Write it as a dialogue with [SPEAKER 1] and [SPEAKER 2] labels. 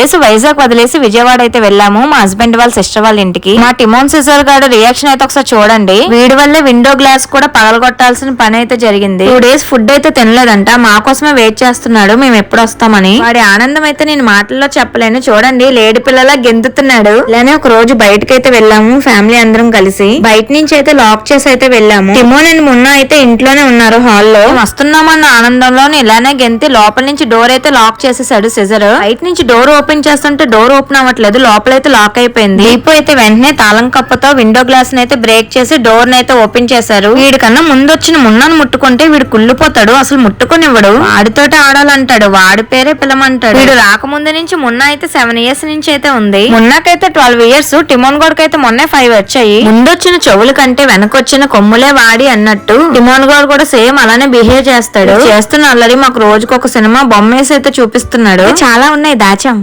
[SPEAKER 1] Days Vizag వదిలేసి విజయవాడ అయితే వెళ్ళాము. మా హస్బెండ్ వాళ్ళ సిస్టర్ వాళ్ళ ఇంటికి. మా టిమోన్ సిజర్ గారు రియాక్షన్ అయితే ఒకసారి చూడండి. వీడి వల్లే విండో గ్లాస్ కూడా పగలగొట్టాల్సిన పని అయితే జరిగింది. టూ డేస్ ఫుడ్ అయితే తినలేదంట. మా కోసమే వెయిట్ చేస్తున్నాడు. మేము ఎప్పుడు వస్తామని. వాడి ఆనందం అయితే నేను మాటల్లో చెప్పలేను. చూడండి లేడి పిల్లలా గెంతుతున్నాడు. ఇలానే ఒక రోజు బయటకైతే వెళ్ళాము. ఫ్యామిలీ అందరం కలిసి బయట నుంచి అయితే లాక్ చేసి అయితే వెళ్ళాము. టిమోన్ అండ్ మున్న అయితే ఇంట్లోనే ఉన్నారు హాల్లో. వస్తున్నామన్న ఆనందంలో ఇలానే గెంతి లోపల నుంచి డోర్ అయితే లాక్ చేసేసాడు సిజర్. బయట నుంచి డోర్ ఓపెన్ ఓపెన్ చేస్తుంటే డోర్ ఓపెన్ అవ్వట్లేదు లోపలైతే లాక్ అయిపోయింది. దీపు అయితే వెంటనే తాళం కప్పతో విండో గ్లాస్ అయితే బ్రేక్ చేసి డోర్ నైతే ఓపెన్ చేశారు. వీడికన్నా ముందు వచ్చిన మున్నాను ముట్టుకుంటే వీడు కుళ్ళిపోతాడు అసలు ముట్టుకునివ్వడు. వాడితోటి ఆడాలంటాడు వాడి పేరే పిలమంటాడు. వీడు రాకముందు నుంచి మున్న అయితే సెవెన్ ఇయర్స్ నుంచి అయితే ఉంది. మున్నాకైతే ట్వెల్వ్ ఇయర్స్ టిమోన్ గోడ్కి అయితే మొన్నే ఫైవ్ వచ్చాయి. ముందొచ్చిన చెవుల కంటే వెనకొచ్చిన కొమ్ములే వాడి అన్నట్టు టిమోన్ గోడ్ కూడా సేమ్ అలానే బిహేవ్ చేస్తాడు. చేస్తున్న అల్లరి మాకు రోజుకొక సినిమా బొమ్మేసి అయితే చూపిస్తున్నాడు. చాలా ఉన్నాయి దాచాం.